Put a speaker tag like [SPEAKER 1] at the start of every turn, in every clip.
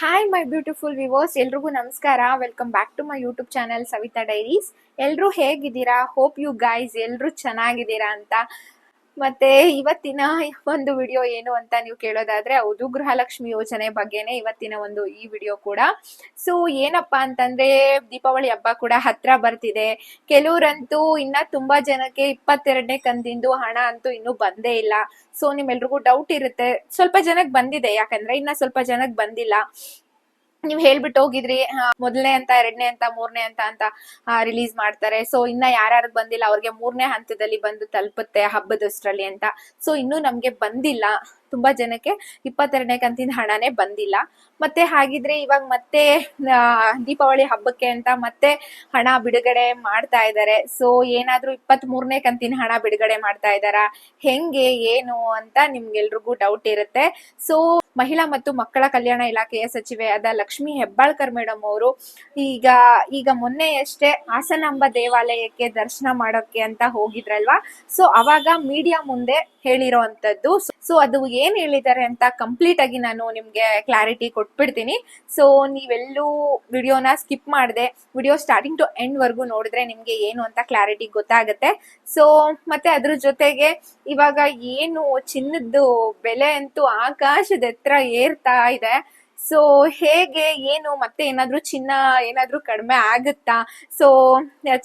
[SPEAKER 1] Hi my beautiful viewers ಎಲ್ರಿಗೂ ನಮಸ್ಕಾರ. Welcome back to my YouTube channel Savitha diaries ಎಲ್ಲರೂ ಹೇಗಿದ್ದೀರಾ? ಹೋಪ್ ಯು ಗೈಸ್ ಎಲ್ಲರೂ ಚೆನ್ನಾಗಿದ್ದೀರಾ ಅಂತ ಮತ್ತೆ ಇವತ್ತಿನ ಒಂದು ವಿಡಿಯೋ ಏನು ಅಂತ ನೀವು ಕೇಳೋದಾದ್ರೆ ಹೌದು, ಗೃಹಲಕ್ಷ್ಮಿ ಯೋಜನೆ ಬಗ್ಗೆನೇ ಇವತ್ತಿನ ಒಂದು ಈ ವಿಡಿಯೋ ಕೂಡ. ಸೊ ಏನಪ್ಪಾ ಅಂತಂದ್ರೆ ದೀಪಾವಳಿ ಹಬ್ಬ ಕೂಡ ಹತ್ರ ಬರ್ತಿದೆ. ಕೆಲವರಂತೂ ಇನ್ನ ತುಂಬಾ ಜನಕ್ಕೆ ಇಪ್ಪತ್ತೆರಡನೇ ಕಂದಿಂದು ಹಣ ಅಂತೂ ಇನ್ನೂ ಬಂದೇ ಇಲ್ಲ. ಸೊ ನಿಮ್ಮೆಲ್ರಿಗೂ ಡೌಟ್ ಇರುತ್ತೆ. ಸ್ವಲ್ಪ ಜನಕ್ಕೆ ಬಂದಿದೆ, ಯಾಕಂದ್ರೆ ಇನ್ನ ಸ್ವಲ್ಪ ಜನಕ್ಕೆ ಬಂದಿಲ್ಲ. ನೀವ್ ಹೇಳ್ಬಿಟ್ಟು ಹೋಗಿದ್ರಿ ಮೊದಲನೇ ಅಂತ, ಎರಡನೇ ಅಂತ, ಮೂರನೇ ಅಂತ ಅಂತ ರಿಲೀಸ್ ಮಾಡ್ತಾರೆ. ಸೊ ಇನ್ನ ಯಾರ್ಯಾರು ಬಂದಿಲ್ಲ, ಅವ್ರಿಗೆ ಮೂರನೇ ಹಂತದಲ್ಲಿ ಬಂದು ತಲುಪುತ್ತೆ ಹಬ್ಬದಷ್ಟರಲ್ಲಿ ಅಂತ. ಸೊ ಇನ್ನೂ ನಮ್ಗೆ ಬಂದಿಲ್ಲ. ತುಂಬಾ ಜನಕ್ಕೆ ಇಪ್ಪತ್ತೆರಡನೇ ಕಂತಿನ ಹಣನೇ ಬಂದಿಲ್ಲ. ಮತ್ತೆ ಹಾಗಿದ್ರೆ ಇವಾಗ ಮತ್ತೆ ದೀಪಾವಳಿ ಹಬ್ಬಕ್ಕೆ ಅಂತ ಮತ್ತೆ ಹಣ ಬಿಡುಗಡೆ ಮಾಡ್ತಾ ಇದ್ದಾರೆ ಸೊ ಏನಾದ್ರೂ ಇಪ್ಪತ್ ಮೂರನೇ ಕಂತಿನ ಹಣ ಬಿಡುಗಡೆ ಮಾಡ್ತಾ ಇದ್ದಾರಾ ಹೆಂಗೆ, ಏನು ಅಂತ ನಿಮ್ಗೆಲ್ರಿಗೂ ಡೌಟ್ ಇರುತ್ತೆ. ಸೊ ಮಹಿಳಾ ಮತ್ತು ಮಕ್ಕಳ ಕಲ್ಯಾಣ ಇಲಾಖೆಯ ಸಚಿವೆಯಾದ ಲಕ್ಷ್ಮಿ ಹೆಬ್ಬಾಳ್ಕರ್ ಮೇಡಮ್ ಅವರು ಈಗ ಈಗ ಮೊನ್ನೆಯಷ್ಟೇ ಹಾಸನಾಂಬ ದೇವಾಲಯಕ್ಕೆ ದರ್ಶನ ಮಾಡೋಕೆ ಅಂತ ಹೋಗಿದ್ರಲ್ವಾ? ಸೊ ಅವಾಗ ಮೀಡಿಯಾ ಮುಂದೆ ಹೇಳಿರೋ ಅಂತದ್ದು ಸೊ ಅದು ಏನ್ ಹೇಳಿದ್ದಾರೆ ಅಂತ ಕಂಪ್ಲೀಟ್ ಆಗಿ ನಾನು ನಿಮ್ಗೆ ಕ್ಲಾರಿಟಿ ಕೊಟ್ಬಿಡ್ತೀನಿ. ಸೊ ನೀವೆಲ್ಲೂ ವಿಡಿಯೋನ ಸ್ಕಿಪ್ ಮಾಡಿದೆ, ವಿಡಿಯೋ ಸ್ಟಾರ್ಟಿಂಗ್ ಟು ಎಂಡ್ ವರ್ಗು ನೋಡಿದ್ರೆ ನಿಮ್ಗೆ ಏನು ಅಂತ ಕ್ಲಾರಿಟಿ ಗೊತ್ತಾಗುತ್ತೆ. ಸೊ ಮತ್ತೆ ಅದ್ರ ಜೊತೆಗೆ ಇವಾಗ ಏನು ಚಿನ್ನದ್ದು ಬೆಲೆ ಅಂತೂ ಆಕಾಶದ ಹತ್ರ ಏರ್ತಾ ಇದೆ. ಸೊ ಹೇಗೆ, ಏನು, ಮತ್ತೆ ಏನಾದ್ರೂ ಚಿನ್ನ ಏನಾದ್ರೂ ಕಡಿಮೆ ಆಗುತ್ತಾ? ಸೊ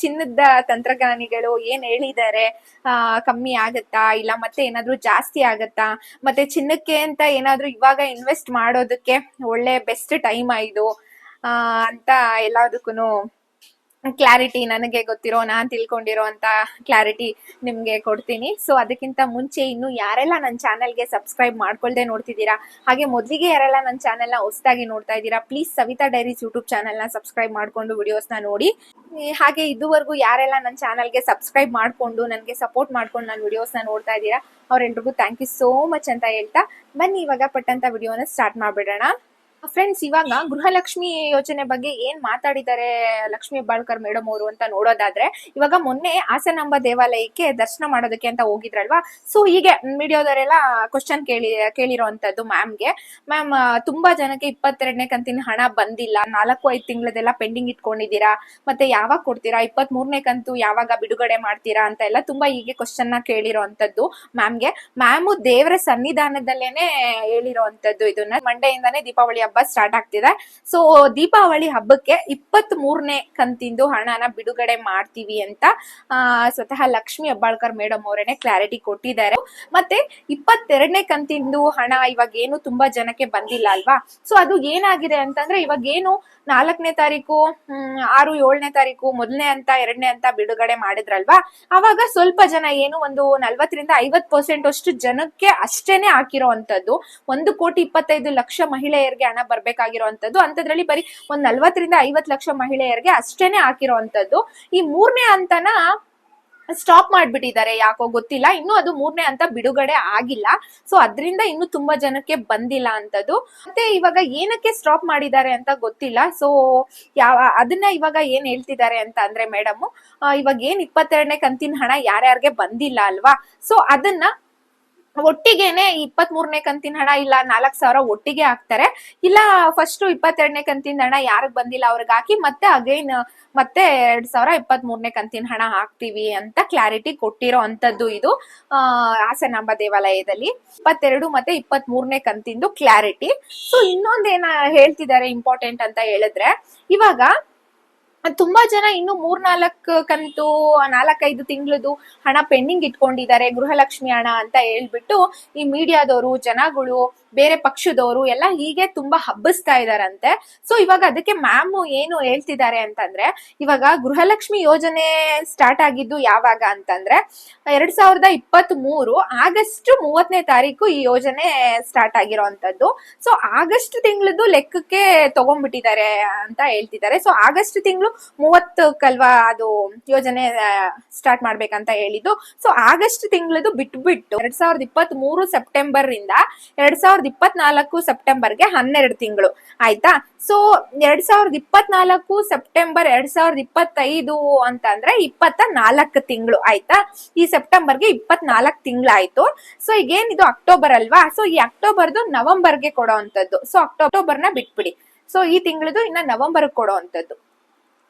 [SPEAKER 1] ಚಿನ್ನದ ತಂತ್ರಜ್ಞಾನಿಗಳು ಏನ್ ಹೇಳಿದ್ದಾರೆ? ಕಮ್ಮಿ ಆಗುತ್ತಾ? ಇಲ್ಲ, ಮತ್ತೆ ಏನಾದ್ರೂ ಜಾಸ್ತಿ ಆಗುತ್ತಾ? ಮತ್ತೆ ಚಿನ್ನಕ್ಕೆ ಅಂತ ಏನಾದ್ರೂ ಇವಾಗ ಇನ್ವೆಸ್ಟ್ ಮಾಡೋದಕ್ಕೆ ಒಳ್ಳೆ ಬೆಸ್ಟ್ ಟೈಮ್ ಇದು? ಅಂತ ಎಲ್ಲದಕ್ಕೂ ಕ್ಲಾರಿಟಿ ನನಗೆ ಗೊತ್ತಿರೋ ನಾನು ತಿಳ್ಕೊಂಡಿರೋ ಅಂತ ಕ್ಲಾರಿಟಿ ನಿಮಗೆ ಕೊಡ್ತೀನಿ. ಸೊ ಅದಕ್ಕಿಂತ ಮುಂಚೆ ಇನ್ನು ಯಾರೆಲ್ಲ ನನ್ನ ಚಾನಲ್ಗೆ ಸಬ್ಸ್ಕ್ರೈಬ್ ಮಾಡ್ಕೊಳ್ದೆ ನೋಡ್ತಿದ್ದೀರಾ, ಹಾಗೆ ಮೊದಲಿಗೆ ಯಾರೆಲ್ಲ ನನ್ನ ಚಾನಲ್ನ ಹೊಸದಾಗಿ ನೋಡ್ತಾ ಇದ್ದೀರಾ ಪ್ಲೀಸ್ ಸವಿತಾ ಡೈರೀಸ್ ಯೂಟ್ಯೂಬ್ನ ಸಬ್ಸ್ಕ್ರೈಬ್ ಮಾಡ್ಕೊಂಡು ವಿಡಿಯೋಸ್ನ ನೋಡಿ. ಹಾಗೆ ಇದುವರೆಗೂ ಯಾರೆಲ್ಲ ನನ್ನ ಚಾನಲ್ಗೆ ಸಬ್ಸ್ಕ್ರೈಬ್ ಮಾಡಿಕೊಂಡು ನನಗೆ ಸಪೋರ್ಟ್ ಮಾಡ್ಕೊಂಡು ನನ್ನ ವಿಡಿಯೋಸ್ನ ನೋಡ್ತಾ ಇದ್ದೀರಾ, ಅವ್ರೆಲ್ರಿಗೂ ಥ್ಯಾಂಕ್ ಯು ಸೋ ಮಚ್ ಅಂತ ಹೇಳ್ತಾ, ಬನ್ನಿ ಇವಾಗ ಪಟ್ಟಂತ ವಿಡಿಯೋನ ಸ್ಟಾರ್ಟ್ ಮಾಡ್ಬಿಡೋಣ. ಫ್ರೆಂಡ್ಸ್ ಇವಾಗ ಗೃಹಲಕ್ಷ್ಮಿ ಯೋಜನೆ ಬಗ್ಗೆ ಏನ್ ಮಾತಾಡಿದ್ದಾರೆ ಲಕ್ಷ್ಮಿ ಬಾಳ್ಕರ್ ಮೇಡಮ್ ಅವರು ಅಂತ ನೋಡೋದಾದ್ರೆ, ಇವಾಗ ಮೊನ್ನೆ ಹಾಸನಾಂಬ ದೇವಾಲಯಕ್ಕೆ ದರ್ಶನ ಮಾಡೋದಕ್ಕೆ ಅಂತ ಹೋಗಿದ್ರಲ್ವಾ? ಸೊ ಹೀಗೆ ಮೀಡಿಯೋದವರೆಲ್ಲ ಕ್ವಶನ್ ಕೇಳಿ ಕೇಳಿರೋ ಅಂತದ್ದು ಮ್ಯಾಮ್ಗೆ ಮ್ಯಾಮ್ ತುಂಬಾ ಜನಕ್ಕೆ ಇಪ್ಪತ್ತೆರಡನೇ ಕಂತಿನ ಹಣ ಬಂದಿಲ್ಲ. ನಾಲ್ಕು, ಐದು ತಿಂಗಳದೆಲ್ಲ ಪೆಂಡಿಂಗ್ ಇಟ್ಕೊಂಡಿದ್ದೀರಾ? ಮತ್ತೆ ಯಾವಾಗ ಕೊಡ್ತೀರಾ? ಇಪ್ಪತ್ತ್ ಮೂರನೇ ಕಂತು ಯಾವಾಗ ಬಿಡುಗಡೆ ಮಾಡ್ತೀರಾ ಅಂತ ಎಲ್ಲ ತುಂಬಾ ಹೀಗೆ ಕ್ವಶನ್ನ ಕೇಳಿರೋ ಅಂತದ್ದು ಮ್ಯಾಮ್ಗೆ ಮ್ಯಾಮು ದೇವರ ಸನ್ನಿಧಾನದಲ್ಲೇನೆ ಹೇಳಿರೋ ಅಂತದ್ದು ಇದನ್ನ. ಮಂಡೆಯಿಂದಾನೇ ದೀಪಾವಳಿ ಹಬ್ಬ ಸ್ಟಾರ್ಟ್ ಆಗ್ತಿದೆ. ಸೊ ದೀಪಾವಳಿ ಹಬ್ಬಕ್ಕೆ ಇಪ್ಪತ್ತ್ ಮೂರನೇ ಕಂತಿಂದು ಹಣನ ಬಿಡುಗಡೆ ಮಾಡ್ತೀವಿ ಅಂತ ಸ್ವತಃ ಲಕ್ಷ್ಮಿ ಹೆಬ್ಬಾಳ್ಕರ್ ಮೇಡಮ್ ಅವರೇನೆ ಕ್ಲಾರಿಟಿ ಕೊಟ್ಟಿದ್ದಾರೆ. ಮತ್ತೆ ಇಪ್ಪತ್ತೆರಡನೇ ಕಂತಿಂದು ಹಣ ಇವಾಗ ಏನು ತುಂಬಾ ಜನಕ್ಕೆ ಬಂದಿಲ್ಲ ಅಲ್ವಾ? ಸೊ ಅದು ಏನಾಗಿದೆ ಅಂತಂದ್ರೆ ಇವಾಗ ಏನು ನಾಲ್ಕನೇ ತಾರೀಕು ಆರು, ಏಳನೇ ತಾರೀಕು, ಮೊದಲನೇ ಅಂತ ಎರಡನೇ ಅಂತ ಬಿಡುಗಡೆ ಮಾಡಿದ್ರಲ್ವಾ? ಅವಾಗ ಸ್ವಲ್ಪ ಜನ ಏನು ಒಂದು ನಲ್ವತ್ತರಿಂದ ಐವತ್ ಪರ್ಸೆಂಟ್ ಅಷ್ಟು ಜನಕ್ಕೆ ಅಷ್ಟೇನೆ ಹಾಕಿರೋ ಅಂತದ್ದು ಒಂದು ಕೋಟಿ ಇಪ್ಪತ್ತೈದು ಲಕ್ಷ ಮಹಿಳೆಯರಿಗೆ ಹಣ ಬರ್ಬೇಕಾಗಿರುವಂತದ್ದು ಅಂತದ್ರಲ್ಲಿ ಬರೀ ಒಂದ್ ನಲ್ವತ್ತರಿಂದ ಐವತ್ ಲಕ್ಷ ಮಹಿಳೆಯರಿಗೆ ಅಷ್ಟೇನೆ ಹಾಕಿರುವಂತದ್ದು ಈ ಮೂರನೇ ಹಂತನ ಸ್ಟಾಪ್ ಮಾಡ್ಬಿಟ್ಟಿದ್ದಾರೆ. ಯಾಕೋ ಗೊತ್ತಿಲ್ಲ. ಇನ್ನು ಅದು ಮೂರನೇ ಅಂತ ಬಿಡುಗಡೆ ಆಗಿಲ್ಲ. ಸೊ ಅದರಿಂದ ಇನ್ನು ತುಂಬಾ ಜನಕ್ಕೆ ಬಂದಿಲ್ಲ ಅಂತದ್ದು ಮತ್ತೆ ಇವಾಗ ಏನಕ್ಕೆ ಸ್ಟಾಪ್ ಮಾಡಿದ್ದಾರೆ ಅಂತ ಗೊತ್ತಿಲ್ಲ. ಸೊ ಯಾವ, ಅದನ್ನ ಇವಾಗ ಏನ್ ಹೇಳ್ತಿದ್ದಾರೆ ಅಂತ ಅಂದ್ರೆ ಮೇಡಮ್ ಇವಾಗ ಏನ್ ಇಪ್ಪತ್ತೆರಡನೇ ಕಂತಿನ ಹಣ ಯಾರ್ಯಾರಿಗೆ ಬಂದಿಲ್ಲ ಅಲ್ವಾ? ಸೊ ಅದನ್ನ ಒಟ್ಟಿಗೆನೆ ಇಪ್ಪತ್ ಮೂರನೇ ಕಂತಿನ ಹಣ ಇಲ್ಲ, ನಾಲ್ಕ್ ಸಾವಿರ ಒಟ್ಟಿಗೆ ಹಾಕ್ತಾರೆ. ಇಲ್ಲ ಫಸ್ಟ್ ಇಪ್ಪತ್ತೆರಡನೇ ಕಂತಿನ ಹಣ ಯಾರಿಗ್ ಬಂದಿಲ್ಲ ಅವ್ರಿಗೆ ಹಾಕಿ ಮತ್ತೆ ಅಗೈನ್ ಮತ್ತೆ ಎರಡ್ ಸಾವಿರ ಇಪ್ಪತ್ ಮೂರನೇ ಕಂತಿನ ಹಣ ಹಾಕ್ತಿವಿ ಅಂತ ಕ್ಲಾರಿಟಿ ಕೊಟ್ಟಿರೋ ಅಂತದ್ದು ಇದು, ಆ, ಹಾಸನಾಂಬ ದೇವಾಲಯದಲ್ಲಿ. ಇಪ್ಪತ್ತೆರಡು ಮತ್ತೆ ಇಪ್ಪತ್ ಮೂರನೇ ಕಂತಿಂದು ಕ್ಲಾರಿಟಿ ಸೊ ಇನ್ನೊಂದೇನ ಹೇಳ್ತಿದ್ದಾರೆ ಇಂಪಾರ್ಟೆಂಟ್ ಅಂತ ಹೇಳಿದ್ರೆ, ಇವಾಗ ತುಂಬಾ ಜನ ಇನ್ನು ಮೂರ್ನಾಲ್ಕು ಕಂತು, ನಾಲ್ಕೈದು ತಿಂಗಳದು ಹಣ ಪೆಂಡಿಂಗ್ ಇಟ್ಕೊಂಡಿದ್ದಾರೆ ಗೃಹಲಕ್ಷ್ಮಿ ಹಣ ಅಂತ ಹೇಳ್ಬಿಟ್ಟು ಈ ಮೀಡಿಯಾದವರು, ಜನಗಳು ಬೇರೆ ಪಕ್ಷದವರು ಎಲ್ಲ ಹೀಗೆ ತುಂಬಾ ಹಬ್ಬಿಸ್ತಾ ಇದಾರಂತೆ. ಸೊ ಇವಾಗ ಅದಕ್ಕೆ ಮ್ಯಾಮ್ ಏನು ಹೇಳ್ತಿದ್ದಾರೆ ಅಂತಂದ್ರೆ, ಇವಾಗ ಗೃಹಲಕ್ಷ್ಮಿ ಯೋಜನೆ ಸ್ಟಾರ್ಟ್ ಆಗಿದ್ದು ಯಾವಾಗ ಅಂತಂದ್ರೆ, ಎರಡ್ ಸಾವಿರದ ಇಪ್ಪತ್ತ್ ಮೂರು ಆಗಸ್ಟ್ ಮೂವತ್ತನೇ ತಾರೀಕು ಈ ಯೋಜನೆ ಸ್ಟಾರ್ಟ್ ಆಗಿರೋಂಥದ್ದು. ಸೊ ಆಗಸ್ಟ್ ತಿಂಗಳದ್ದು ಲೆಕ್ಕಕ್ಕೆ ತಗೊಂಡ್ಬಿಟ್ಟಿದ್ದಾರೆ ಅಂತ ಹೇಳ್ತಿದ್ದಾರೆ. ಸೊ ಆಗಸ್ಟ್ ತಿಂಗಳು ಮೂವತ್ತಕ್ಕಲ್ವಾ ಅದು ಯೋಜನೆ ಸ್ಟಾರ್ಟ್ ಮಾಡ್ಬೇಕಂತ ಹೇಳಿದ್ದು. ಸೊ ಆಗಸ್ಟ್ ತಿಂಗಳದು ಬಿಟ್ಬಿಟ್ಟು ಎರಡ್ ಸಾವಿರದ ಇಪ್ಪತ್ತ್ ಮೂರು ಸೆಪ್ಟೆಂಬರ್ ಇಂದ ಎರಡ್ ಸಾವಿರದ ಸಾವಿರದ ಇಪ್ಪತ್ನಾಲ್ಕು ಸೆಪ್ಟೆಂಬರ್ಗೆ ಹನ್ನೆರಡು ತಿಂಗಳು. ಆಯ್ತಾ? ಸೊ ಎರಡ್ ಸಾವಿರದ ಇಪ್ಪತ್ನಾಲ್ಕು ಸೆಪ್ಟೆಂಬರ್ ಎರಡ್ ಸಾವಿರದ ಇಪ್ಪತ್ತೈದು ಅಂತ ಅಂದ್ರೆ ಇಪ್ಪತ್ತ ನಾಲ್ಕು ತಿಂಗಳು. ಆಯ್ತಾ? ಈ ಸೆಪ್ಟೆಂಬರ್ಗೆ ಇಪ್ಪತ್ನಾಲ್ಕು ತಿಂಗಳಾಯ್ತು. ಸೊ ಈಗೇನ್ ಇದು ಅಕ್ಟೋಬರ್ ಅಲ್ವಾ? ಸೊ ಈ ಅಕ್ಟೋಬರ್ದು ನವೆಂಬರ್ಗೆ ಕೊಡೋ ಅಂತದ್ದು ಸೊ ಅಕ್ಟೋಬರ್ನ ಬಿಟ್ಬಿಡಿ. ಸೊ ಈ ತಿಂಗಳದು ಇನ್ನ ನವೆಂಬರ್ ಕೊಡೋ ಅಂತದ್ದು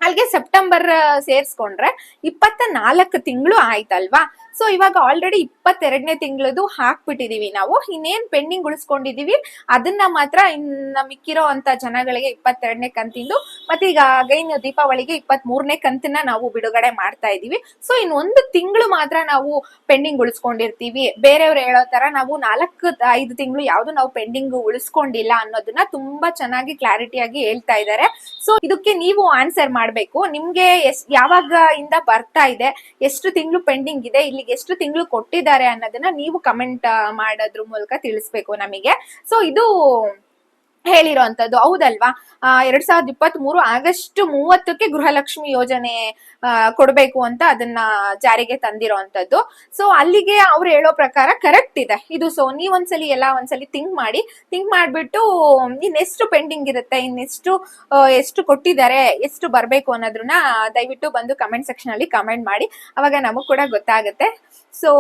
[SPEAKER 1] ಅಲ್ಲಿಗೆ ಸೆಪ್ಟೆಂಬರ್ ಸೇರ್ಸ್ಕೊಂಡ್ರೆ ಇಪ್ಪತ್ತ ನಾಲ್ಕು ತಿಂಗಳು ಆಯ್ತಲ್ವಾ? ಸೊ ಇವಾಗ ಆಲ್ರೆಡಿ ಇಪ್ಪತ್ತೆರಡನೇ ತಿಂಗಳದು ಹಾಕ್ಬಿಟ್ಟಿದೀವಿ ನಾವು. ಇನ್ನೇನ್ ಪೆಂಡಿಂಗ್ ಉಳಿಸ್ಕೊಂಡಿದೀವಿ. ಅದನ್ನ ಮಾತ್ರ ಇನ್ನ ಮಿಕ್ಕಿರೋ ಅಂತ ಜನಗಳಿಗೆ ಇಪ್ಪತ್ತೆರಡನೇ ಕಂತಿಂದು, ಮತ್ತೆ ಈಗ ಅಗೈನ್ ದೀಪಾವಳಿಗೆ ಇಪ್ಪತ್ತ್ ಮೂರನೇ ಕಂತನ್ನ ನಾವು ಬಿಡುಗಡೆ ಮಾಡ್ತಾ ಇದೀವಿ. ಸೊ ಇನ್ನೊಂದು ತಿಂಗಳು ಮಾತ್ರ ನಾವು ಪೆಂಡಿಂಗ್ ಉಳಿಸ್ಕೊಂಡಿರ್ತೀವಿ. ಬೇರೆಯವ್ರು ಹೇಳೋ ತರ ನಾವು ನಾಲ್ಕು, ಐದು ತಿಂಗಳು ಯಾವ್ದು ನಾವು ಪೆಂಡಿಂಗ್ ಉಳಿಸ್ಕೊಂಡಿಲ್ಲ ಅನ್ನೋದನ್ನ ತುಂಬಾ ಚೆನ್ನಾಗಿ ಕ್ಲಾರಿಟಿಯಾಗಿ ಹೇಳ್ತಾ ಇದ್ದಾರೆ ಸೊ ಇದಕ್ಕೆ ನೀವು ಆನ್ಸರ್ ಮಾಡ್ಬೇಕು ನಿಮ್ಗೆ ಎಸ್ ಯಾವಾಗ ಇಂದ ಬರ್ತಾ ಇದೆ, ಎಷ್ಟು ತಿಂಗಳು ಪೆಂಡಿಂಗ್ ಇದೆ, ಇಲ್ಲಿಗೆ ಎಷ್ಟು ತಿಂಗಳು ಕೊಟ್ಟಿದ್ದಾರೆ ಅನ್ನೋದನ್ನ ನೀವು ಕಮೆಂಟ್ ಮಾಡೋದ್ರ ಮೂಲಕ ತಿಳಿಸ್ಬೇಕು ನಮಗೆ. ಸೊ ಇದು ಹೇಳಿರೋಂಥದ್ದು ಹೌದಲ್ವಾ? ಎರಡ್ ಸಾವಿರದ ಇಪ್ಪತ್ತ್ ಮೂರು ಆಗಸ್ಟ್ ಮೂವತ್ತಕ್ಕೆ ಗೃಹಲಕ್ಷ್ಮಿ ಯೋಜನೆ ಕೊಡಬೇಕು ಅಂತ ಅದನ್ನ ಜಾರಿಗೆ ತಂದಿರೋಂಥದ್ದು ಸೊ ಅಲ್ಲಿಗೆ ಅವ್ರು ಹೇಳೋ ಪ್ರಕಾರ ಕರೆಕ್ಟ್ ಇದೆ. ಇದು ಸೊ ನೀವೊಂದ್ಸಲಿ ಎಲ್ಲ ಒಂದ್ಸಲಿ ಥಿಂಕ್ ಮಾಡಿ. ಥಿಂಕ್ ಮಾಡ್ಬಿಟ್ಟು ಇನ್ನೆಷ್ಟು ಪೆಂಡಿಂಗ್ ಇರುತ್ತೆ, ಇನ್ನೆಷ್ಟು ಎಷ್ಟು ಕೊಟ್ಟಿದ್ದಾರೆ, ಎಷ್ಟು ಬರ್ಬೇಕು ಅನ್ನೋದನ್ನ ದಯವಿಟ್ಟು ಬಂದು ಕಮೆಂಟ್ ಸೆಕ್ಷನ್ ಅಲ್ಲಿ ಕಮೆಂಟ್ ಮಾಡಿ. ಅವಾಗ ನಮಗ್ ಕೂಡ ಗೊತ್ತಾಗುತ್ತೆ. ಸೊ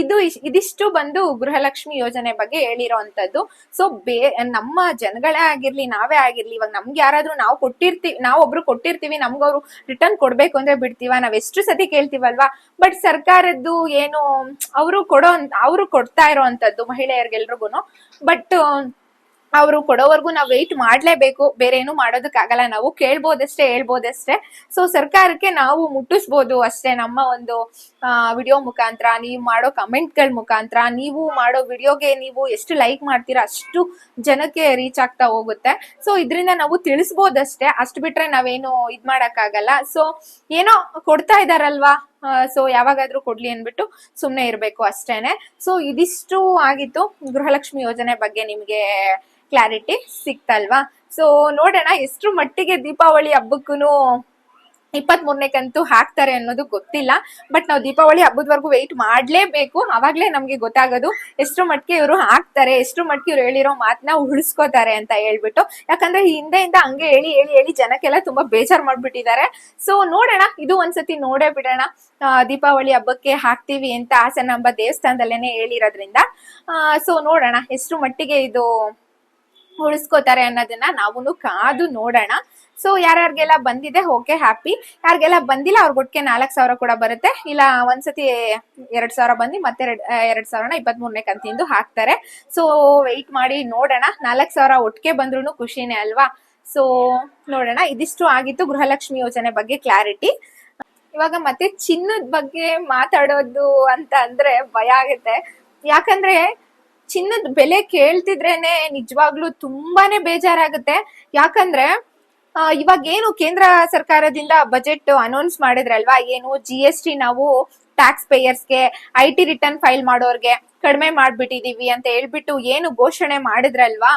[SPEAKER 1] ಇದು ಇದಿಷ್ಟು ಬಂದು ಗೃಹಲಕ್ಷ್ಮಿ ಯೋಜನೆ ಬಗ್ಗೆ ಹೇಳಿರೋಂಥದ್ದು ಸೊ ಬೇ, ನಮ್ಮ ಜನಗಳೇ ಆಗಿರ್ಲಿ, ನಾವೇ ಆಗಿರ್ಲಿ, ಇವಾಗ ನಮ್ಗೆ ಯಾರಾದ್ರೂ ನಾವು ಕೊಟ್ಟಿರ್ತೀವಿ ನಾವು ಒಬ್ರು ಕೊಟ್ಟಿರ್ತೀವಿ ನಮ್ಗವ್ರು ರಿಟರ್ನ್ ಕೊಡ್ಬೇಕು ಅಂದ್ರೆ ಬಿಡ್ತೀವ, ನಾವ್ ಎಷ್ಟು ಸತಿ ಕೇಳ್ತೀವಲ್ವಾ? ಬಟ್ ಸರ್ಕಾರದ್ದು ಏನು, ಅವರು ಕೊಡೋ, ಅವರು ಕೊಡ್ತಾ ಇರೋ ಅಂತದ್ದು ಮಹಿಳೆಯರಿಗೆಲ್ರಿಗೂ ಬಟ್ ಅವರು ಕೊಡೋವರೆಗೂ ನಾವು ವೆಯ್ಟ್ ಮಾಡ್ಲೇಬೇಕು. ಬೇರೆ ಏನು ಮಾಡೋದಕ್ಕಾಗಲ್ಲ. ನಾವು ಕೇಳ್ಬೋದಷ್ಟೇ, ಹೇಳ್ಬೋದಷ್ಟೇ. ಸೊ ಸರ್ಕಾರಕ್ಕೆ ನಾವು ಮುಟ್ಟಿಸ್ಬೋದು ಅಷ್ಟೇ. ನಮ್ಮ ಒಂದು ವಿಡಿಯೋ ಮುಖಾಂತರ, ನೀವು ಮಾಡೋ ಕಮೆಂಟ್ಗಳ ಮುಖಾಂತರ, ನೀವು ಮಾಡೋ ವಿಡಿಯೋಗೆ ನೀವು ಎಷ್ಟು ಲೈಕ್ ಮಾಡ್ತೀರಾ, ಅಷ್ಟು ಜನಕ್ಕೆ ರೀಚ್ ಆಗ್ತಾ ಹೋಗುತ್ತೆ. ಸೊ ಇದರಿಂದ ನಾವು ತಿಳಿಸ್ಬೋದಷ್ಟೇ. ಅಷ್ಟು ಬಿಟ್ರೆ ನಾವೇನು ಇದು ಮಾಡೋಕ್ಕಾಗಲ್ಲ. ಸೊ ಏನೋ ಕೊಡ್ತಾ ಇದಾರಲ್ವಾ? ಸೊ ಯಾವಾಗಾದ್ರೂ ಕೊಡ್ಲಿ ಅನ್ಬಿಟ್ಟು ಸುಮ್ನೆ ಇರ್ಬೇಕು ಅಷ್ಟೇನೆ. ಸೊ ಇದಿಷ್ಟು ಆಗಿತ್ತು ಗೃಹಲಕ್ಷ್ಮಿ ಯೋಜನೆ ಬಗ್ಗೆ ನಿಮ್ಗೆ ಕ್ಲಾರಿಟಿ ಸಿಕ್ತಲ್ವಾ? ಸೊ ನೋಡೋಣ ಎಷ್ಟು ಮಟ್ಟಿಗೆ ದೀಪಾವಳಿ ಹಬ್ಬಕ್ಕೂ ಇಪ್ಪತ್ತ್ ಮೂರನೇ ಕಂತು ಹಾಕ್ತಾರೆ ಅನ್ನೋದು ಗೊತ್ತಿಲ್ಲ. ಬಟ್ ನಾವು ದೀಪಾವಳಿ ಹಬ್ಬದವರೆಗೂ ವೆಯ್ಟ್ ಮಾಡ್ಲೇಬೇಕು. ಅವಾಗ್ಲೇ ನಮ್ಗೆ ಗೊತ್ತಾಗೋದು ಎಷ್ಟು ಮಟ್ಟಿಗೆ ಇವರು ಹಾಕ್ತಾರೆ, ಎಷ್ಟು ಮಟ್ಟಿಗೆ ಇವ್ರು ಹೇಳಿರೋ ಮಾತನ್ನ ಉಳಿಸ್ಕೋತಾರೆ ಅಂತ ಹೇಳ್ಬಿಟ್ಟು. ಯಾಕಂದ್ರೆ ಹಿಂದೆಯಿಂದ ಹಂಗೆ ಹೇಳಿ ಹೇಳಿ ಹೇಳಿ ಜನಕ್ಕೆಲ್ಲ ತುಂಬಾ ಬೇಜಾರ್ ಮಾಡ್ಬಿಟ್ಟಿದ್ದಾರೆ. ಸೊ ನೋಡೋಣ, ಇದು ಒಂದ್ಸತಿ ನೋಡೇ ಬಿಡೋಣ. ದೀಪಾವಳಿ ಹಬ್ಬಕ್ಕೆ ಹಾಕ್ತೀವಿ ಅಂತ ಹಾಸನಾಂಬ ದೇವಸ್ಥಾನದಲ್ಲೇನೆ ಹೇಳಿರೋದ್ರಿಂದ. ಸೊ ನೋಡೋಣ, ಎಷ್ಟು ಮಟ್ಟಿಗೆ ಇದು ಉಳಿಸ್ಕೋತಾರೆ ಅನ್ನೋದನ್ನ ನಾವು ಕಾದು ನೋಡೋಣ. ಸೊ ಯಾರ್ಯಾರಿಗೆಲ್ಲ ಬಂದಿದೆ ಓಕೆ ಹ್ಯಾಪಿ ಯಾರಿಗೆಲ್ಲ ಬಂದಿಲ್ಲ, ಅವ್ರ ಒಟ್ಟಿಗೆ ನಾಲ್ಕು ಸಾವಿರ ಕೂಡ ಬರುತ್ತೆ. ಇಲ್ಲ, ಒಂದ್ಸತಿ ಎರಡ್ ಸಾವಿರ ಬಂದು ಮತ್ತೆ ಎರಡ್ ಸಾವಿರನ ಇಪ್ಪತ್ತ್ ಮೂರನೇ ಕಂತಿಂದು ಹಾಕ್ತಾರೆ. ಸೊ ವೆಯ್ಟ್ ಮಾಡಿ ನೋಡೋಣ. ನಾಲ್ಕು ಸಾವಿರ ಒಟ್ಟಿಗೆ ಬಂದ್ರು ಖುಷಿನೇ ಅಲ್ವಾ? ಸೊ ನೋಡೋಣ. ಇದಿಷ್ಟು ಆಗಿತ್ತು ಗೃಹಲಕ್ಷ್ಮಿ ಯೋಜನೆ ಬಗ್ಗೆ ಕ್ಲಾರಿಟಿ ಇವಾಗ ಮತ್ತೆ ಚಿನ್ನದ ಬಗ್ಗೆ ಮಾತಾಡೋದು ಅಂತ ಅಂದ್ರೆ ಭಯ ಆಗುತ್ತೆ. ಯಾಕಂದ್ರೆ ಚಿನ್ನದ ಬೆಲೆ ಕೇಳ್ತಿದ್ರೇನೆ ನಿಜವಾಗ್ಲೂ ತುಂಬಾನೇ ಬೇಜಾರಾಗುತ್ತೆ. ಯಾಕಂದ್ರೆ ಇವಾಗ ಏನು ಕೇಂದ್ರ ಸರ್ಕಾರದಿಂದ ಬಜೆಟ್ ಅನೌನ್ಸ್ ಮಾಡಿದ್ರಲ್ವಾ? ಏನು ಜಿ ಎಸ್ ಟಿ ನಾವು ಟ್ಯಾಕ್ಸ್ ಪೇಯರ್ಸ್ಗೆ ಐ ಟಿ ರಿಟರ್ನ್ ಫೈಲ್ ಮಾಡೋರ್ಗೆ ಕಡಿಮೆ ಮಾಡ್ಬಿಟ್ಟಿದೀವಿ ಅಂತ ಹೇಳ್ಬಿಟ್ಟು ಏನು ಘೋಷಣೆ ಮಾಡಿದ್ರಲ್ವಾ?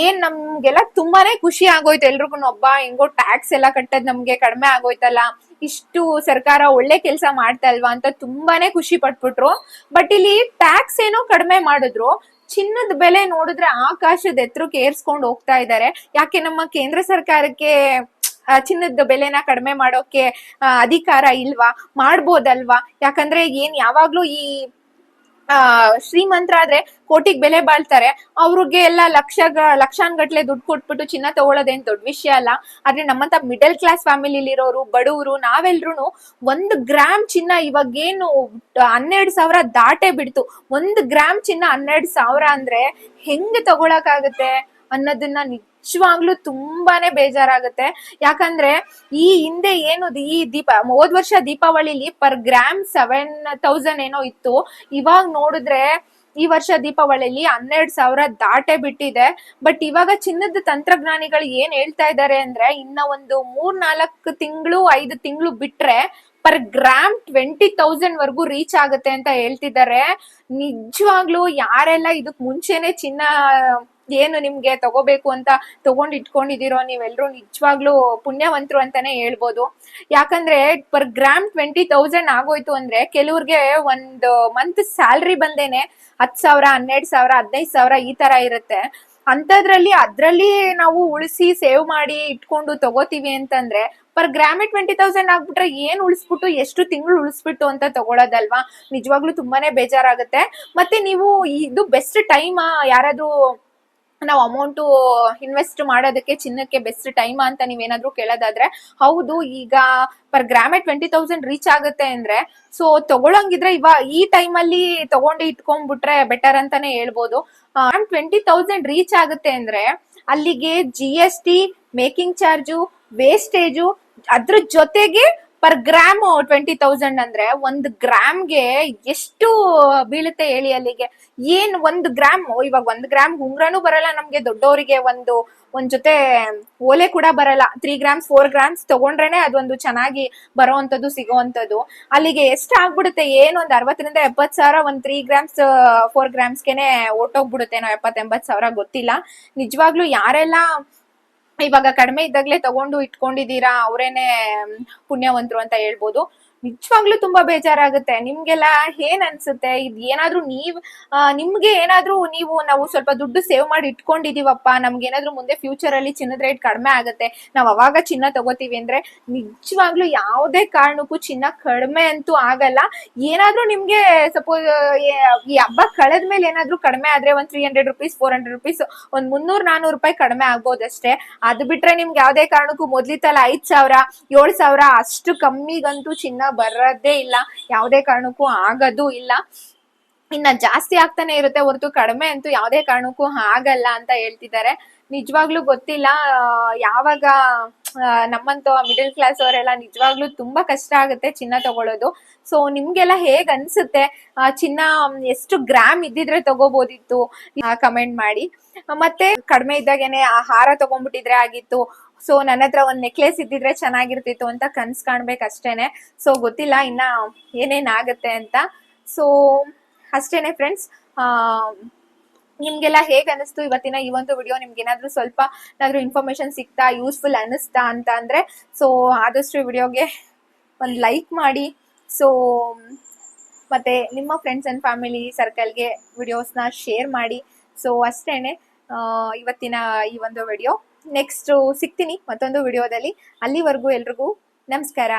[SPEAKER 1] ಏನ್ ನಮ್ಗೆಲ್ಲ ತುಂಬಾನೇ ಖುಷಿ ಆಗೋಯ್ತು. ಎಲ್ರಿಗೂ ಒಬ್ಬ ಹೆಂಗೋ ಟ್ಯಾಕ್ಸ್ ಎಲ್ಲ ಕಟ್ಟದ್ ನಮ್ಗೆ ಕಡಿಮೆ ಆಗೋಯ್ತಲ್ಲ. ಇಷ್ಟು ಸರ್ಕಾರ ಒಳ್ಳೆ ಕೆಲಸ ಮಾಡ್ತಾ ಅಲ್ವಾ ಅಂತ ತುಂಬಾನೇ ಖುಷಿ ಪಟ್ಬಿಟ್ರು. ಬಟ್ ಇಲ್ಲಿ ಟ್ಯಾಕ್ಸ್ ಏನೋ ಕಡಿಮೆ ಮಾಡಿದ್ರು. ಚಿನ್ನದ ಬೆಲೆ ನೋಡಿದ್ರೆ ಆಕಾಶದ ಎತ್ತರಕ್ಕೆ ಏರ್ಸ್ಕೊಂಡು ಹೋಗ್ತಾ ಇದ್ದಾರೆ. ಯಾಕೆ ನಮ್ಮ ಕೇಂದ್ರ ಸರ್ಕಾರಕ್ಕೆ ಚಿನ್ನದ ಬೆಲೆನ ಕಡಿಮೆ ಮಾಡೋಕೆ ಅಧಿಕಾರ ಇಲ್ವಾ? ಮಾಡ್ಬೋದಲ್ವಾ? ಯಾಕಂದ್ರೆ ಏನ್ ಯಾವಾಗ್ಲೂ ಈ ಆ, ಶ್ರೀಮಂತರಾದ್ರೆ ಕೋಟಿಗ್ ಬೆಲೆ ಬಾಳ್ತಾರೆ. ಅವ್ರಿಗೆ ಎಲ್ಲ ಲಕ್ಷ ಲಕ್ಷಾನ್ಗಟ್ಲೆ ದುಡ್ಡು ಕೊಟ್ಬಿಟ್ಟು ಚಿನ್ನ ತಗೊಳ್ಳೋದೇನ್ ದೊಡ್ಡ ವಿಷಯ ಅಲ್ಲ. ಆದ್ರೆ ನಮ್ಮಂತ ಮಿಡಲ್ ಕ್ಲಾಸ್ ಫ್ಯಾಮಿಲಿಲಿರೋರು, ಬಡವರು ನಾವೆಲ್ರು ಒಂದ್ ಗ್ರಾಮ್ ಚಿನ್ನ ಇವಾಗೇನು ಹನ್ನೆರಡು ಸಾವಿರ ದಾಟೆ ಬಿಡ್ತು. ಒಂದ್ ಗ್ರಾಮ್ ಚಿನ್ನ ಹನ್ನೆರಡು ಸಾವಿರ ಅಂದ್ರೆ ಹೆಂಗ್ ತಗೊಳಕಾಗತ್ತೆ ಅನ್ನೋದನ್ನ ನಿಜವಾಗ್ಲೂ ತುಂಬಾನೇ ಬೇಜಾರಾಗುತ್ತೆ. ಯಾಕಂದ್ರೆ ಈ ಹಿಂದೆ ಏನು ಈ ದೀಪ, ಹೋದ್ ವರ್ಷ ದೀಪಾವಳಿಲಿ ಪರ್ ಗ್ರಾಮ್ ಸೆವೆನ್ ತೌಸಂಡ್ ಏನೋ ಇತ್ತು. ಇವಾಗ ನೋಡಿದ್ರೆ ಈ ವರ್ಷ ದೀಪಾವಳಿಲಿ ಹನ್ನೆರಡು ಸಾವಿರ ದಾಟೆ ಬಿಟ್ಟಿದೆ. ಬಟ್ ಇವಾಗ ಚಿನ್ನದ ತಂತ್ರಜ್ಞಾನಿಗಳು ಏನ್ ಹೇಳ್ತಾ ಇದ್ದಾರೆ ಅಂದ್ರೆ, ಇನ್ನ ಒಂದು ಮೂರ್ ನಾಲ್ಕು ತಿಂಗಳು, ಐದು ತಿಂಗಳು ಬಿಟ್ರೆ ಪರ್ ಗ್ರಾಮ್ ಟ್ವೆಂಟಿ ತೌಸಂಡ್ ವರ್ಗೂ ರೀಚ್ ಆಗುತ್ತೆ ಅಂತ ಹೇಳ್ತಿದ್ದಾರೆ ನಿಜವಾಗ್ಲೂ ಯಾರೆಲ್ಲ ಇದಕ್ ಮುಂಚೆನೆ ಚಿನ್ನ ಏನು ನಿಮ್ಗೆ ತಗೋಬೇಕು ಅಂತ ತಗೊಂಡ್ ಇಟ್ಕೊಂಡಿದಿರೋ ನೀವೆಲ್ಲರೂ ನಿಜವಾಗ್ಲೂ ಪುಣ್ಯವಂತರು ಅಂತಾನೆ ಹೇಳ್ಬೋದು. ಯಾಕಂದ್ರೆ ಪರ್ ಗ್ರಾಮ್ ಟ್ವೆಂಟಿ ತೌಸಂಡ್ ಆಗೋಯ್ತು ಅಂದ್ರೆ ಕೆಲವ್ರಿಗೆ ಒಂದು ಮಂತ್ ಸ್ಯಾಲ್ರಿ ಬಂದೇನೆ ಹತ್ ಸಾವಿರ, ಹನ್ನೆರಡು ಸಾವಿರ, ಹದಿನೈದು ಸಾವಿರ ಈ ತರ ಇರುತ್ತೆ. ಅಂತದ್ರಲ್ಲಿ, ಅದ್ರಲ್ಲಿ ನಾವು ಉಳಿಸಿ ಸೇವ್ ಮಾಡಿ ಇಟ್ಕೊಂಡು ತಗೋತೀವಿ ಅಂತಂದ್ರೆ ಪರ್ ಗ್ರಾಮೆ ಟ್ವೆಂಟಿ ತೌಸಂಡ್ ಆಗ್ಬಿಟ್ರೆ ಏನ್ ಉಳಿಸ್ಬಿಟ್ಟು, ಎಷ್ಟು ತಿಂಗಳು ಉಳಿಸ್ಬಿಟ್ಟು ಅಂತ ತಗೊಳೋದಲ್ವಾ? ನಿಜವಾಗ್ಲೂ ತುಂಬಾನೇ ಬೇಜಾರಾಗುತ್ತೆ. ಮತ್ತೆ ನೀವು ಇದು ಬೆಸ್ಟ್ ಟೈಮ್ ಯಾರಾದ್ರೂ ನಾವು ಅಮೌಂಟ್ ಇನ್ವೆಸ್ಟ್ ಮಾಡೋದಕ್ಕೆ ಚಿನ್ನಕ್ಕೆ ಬೆಸ್ಟ್ ಟೈಮ್ ಅಂತ ನೀವೇನಾದ್ರೂ ಕೇಳೋದಾದ್ರೆ, ಹೌದು, ಈಗ ಪರ್ ಗ್ರಾಮೆ ಟ್ವೆಂಟಿ ತೌಸಂಡ್ ರೀಚ್ ಆಗುತ್ತೆ ಅಂದ್ರೆ ಸೊ ತಗೊಳಂಗಿದ್ರೆ ಇವಾಗ ಈ ಟೈಮ್ ಅಲ್ಲಿ ತಗೊಂಡು ಇಟ್ಕೊಂಡ್ಬಿಟ್ರೆ ಬೆಟರ್ ಅಂತಾನೆ ಹೇಳ್ಬೋದು. ಟ್ವೆಂಟಿ ತೌಸಂಡ್ ರೀಚ್ ಆಗುತ್ತೆ ಅಂದ್ರೆ, ಅಲ್ಲಿಗೆ G S T making charge wastage ಅದ್ರ ಜೊತೆಗೆ ಪರ್ ಗ್ರಾಮ್ ಟ್ವೆಂಟಿ ತೌಸಂಡ್ ಅಂದ್ರೆ ಒಂದು ಗ್ರಾಮ್ಗೆ ಎಷ್ಟು ಬೀಳುತ್ತೆ ಹೇಳಿ ಅಲ್ಲಿಗೆ? ಏನ್ ಒಂದು ಗ್ರಾಮ್? ಇವಾಗ ಒಂದ್ ಗ್ರಾಮ್ ಉಂಗ್ರನೂ ಬರಲ್ಲ, ನಮ್ಗೆ ದೊಡ್ಡವರಿಗೆ ಒಂದು, ಒಂದ್ ಜೊತೆ ಓಲೆ ಕೂಡ ಬರಲ್ಲ. ತ್ರೀ ಗ್ರಾಮ್ಸ್ ಫೋರ್ ಗ್ರಾಮ್ಸ್ ತಗೊಂಡ್ರೇನೆ ಅದೊಂದು ಚೆನ್ನಾಗಿ ಬರೋವಂಥದ್ದು, ಸಿಗೋವಂಥದ್ದು. ಅಲ್ಲಿಗೆ ಎಷ್ಟು ಆಗ್ಬಿಡುತ್ತೆ? ಏನು ಒಂದ್ ಅರವತ್ತರಿಂದ ಎಪ್ಪತ್ ಸಾವಿರ, ಒಂದ್ ತ್ರೀ ಗ್ರಾಮ್ಸ್ ಫೋರ್ ಗ್ರಾಮ್ಸ್ಗೆನೆ ಓಟೋಗ್ಬಿಡುತ್ತೆ ನಾವು ಎಪ್ಪತ್ತೆಂಬತ್ ಸಾವಿರ ಗೊತ್ತಿಲ್ಲ. ನಿಜವಾಗ್ಲೂ ಯಾರೆಲ್ಲ ಇವಾಗ ಕಡಿಮೆ ಇದ್ದಾಗ್ಲೇ ತಗೊಂಡು ಇಟ್ಕೊಂಡಿದೀರಾ ಅವರೇನೆ ಪುಣ್ಯವಂತರು ಅಂತ ಹೇಳ್ಬೋದು. ನಿಜವಾಗ್ಲೂ ತುಂಬಾ ಬೇಜಾರಾಗುತ್ತೆ. ನಿಮ್ಗೆಲ್ಲ ಏನ್ ಅನ್ಸುತ್ತೆ? ಇದ್ ಏನಾದ್ರೂ ನೀವ್ ನಿಮ್ಗೆ ಏನಾದ್ರೂ ನೀವು ನಾವು ಸ್ವಲ್ಪ ದುಡ್ಡು ಸೇವ್ ಮಾಡಿ ಇಟ್ಕೊಂಡಿದೀವಪ್ಪ, ನಮ್ಗೆ ಏನಾದ್ರೂ ಮುಂದೆ ಫ್ಯೂಚರ್ ಅಲ್ಲಿ ಚಿನ್ನದ ರೇಟ್ ಕಡಿಮೆ ಆಗುತ್ತೆ, ನಾವ್ ಅವಾಗ ಚಿನ್ನ ತಗೋತೀವಿ ಅಂದ್ರೆ ನಿಜವಾಗ್ಲೂ ಯಾವುದೇ ಕಾರಣಕ್ಕೂ ಚಿನ್ನ ಕಡಿಮೆ ಅಂತೂ ಆಗಲ್ಲ. ಏನಾದ್ರೂ ನಿಮ್ಗೆ ಸಪೋಸ್ ಈ ಹಬ್ಬ ಕಳೆದ್ಮೇಲೆ ಏನಾದ್ರೂ ಕಡಿಮೆ ಆದ್ರೆ ಒಂದ್ three hundred rupees four hundred rupees ಒಂದ್ ಮುನ್ನೂರ್, ನಾನೂರು ರೂಪಾಯಿ ಕಡಿಮೆ ಆಗ್ಬೋದಷ್ಟೇ. ಅದು ಬಿಟ್ರೆ ನಿಮ್ಗೆ ಯಾವ್ದೇ ಕಾರಣಕ್ಕೂ ಮೊದ್ಲಿತ್ತಲ್ಲ ಐದ್ ಸಾವಿರ, ಏಳ್ ಸಾವಿರ, ಅಷ್ಟು ಕಮ್ಮಿಗಂತೂ ಚಿನ್ನ ಬರೋದೇ ಇಲ್ಲ, ಯಾವುದೇ ಕಾರಣಕ್ಕೂ ಆಗೋದು ಇಲ್ಲ. ಇನ್ನ ಜಾಸ್ತಿ ಆಗ್ತಾನೆ ಇರುತ್ತೆ, ಹೊರತು ಕಡಿಮೆ ಅಂತೂ ಯಾವುದೇ ಕಾರಣಕ್ಕೂ ಆಗಲ್ಲ ಅಂತ ಹೇಳ್ತಿದ್ದಾರೆ. ನಿಜವಾಗ್ಲೂ ಗೊತ್ತಿಲ್ಲ ಯಾವಾಗ ನಮ್ಮಂತ ಮಿಡಲ್ ಕ್ಲಾಸ್ ಅವರೆಲ್ಲ ನಿಜವಾಗ್ಲೂ ತುಂಬಾ ಕಷ್ಟ ಆಗುತ್ತೆ ಚಿನ್ನ ತಗೊಳ್ಳೋದು ಸೊ ನಿಮ್ಗೆಲ್ಲ ಹೇಗ್ ಅನ್ಸುತ್ತೆ? ಚಿನ್ನ ಎಷ್ಟು ಗ್ರಾಮ್ ಇದ್ದಿದ್ರೆ ತಗೋಬೋದಿತ್ತು? ಕಮೆಂಟ್ ಮಾಡಿ. ಮತ್ತೆ ಕಡಿಮೆ ಇದ್ದಾಗೇನೆ ಆ ಹಾರ ತಗೊಂಡ್ಬಿಟ್ಟಿದ್ರೆ ಆಗಿತ್ತು. ಸೊ ನನ್ನ ಹತ್ರ ಒಂದ್ ನೆಕ್ಲೆಸ್ ಇದ್ದಿದ್ರೆ ಚೆನ್ನಾಗಿರ್ತಿತ್ತು ಅಂತ ಕನ್ಸ್ ಕಾಣ್ಬೇಕಷ್ಟೇನೆ. ಸೊ ಗೊತ್ತಿಲ್ಲ ಇನ್ನ ಏನೇನ್ ಆಗತ್ತೆ ಅಂತ. ಸೊ ಅಷ್ಟೇನೆ ಫ್ರೆಂಡ್ಸ್ ನಿಮ್ಗೆಲ್ಲ ಹೇಗ್ ಅನಿಸ್ತು ಇವತ್ತಿನ ಈ ಒಂದು ವಿಡಿಯೋ ನಿಮ್ಗೆ ಏನಾದ್ರೂ ಸ್ವಲ್ಪ ಏನಾದ್ರು ಇನ್ಫಾರ್ಮೇಶನ್ ಸಿಕ್ತಾ ಯೂಸ್ಫುಲ್ ಅನಿಸ್ತಾ ಅಂತ ಅಂದ್ರೆ ಸೊ ಆದಷ್ಟು ವಿಡಿಯೋಗೆ ಒಂದು ಲೈಕ್ ಮಾಡಿ. ಸೊ ಮತ್ತೆ ನಿಮ್ಮ ಫ್ರೆಂಡ್ಸ್ ಅಂಡ್ ಫ್ಯಾಮಿಲಿ ಸರ್ಕಲ್ಗೆ ವಿಡಿಯೋಸ್ನ ಶೇರ್ ಮಾಡಿ. ಸೊ ಅಷ್ಟೇನೆ ಆ, ಇವತ್ತಿನ ಈ ಒಂದು ವಿಡಿಯೋ ನೆಕ್ಸ್ಟ್ ಸಿಗ್ತೀನಿ ಮತ್ತೊಂದು ವಿಡಿಯೋದಲ್ಲಿ ಅಲ್ಲಿವರೆಗೂ ಎಲ್ರಿಗೂ ನಮಸ್ಕಾರ.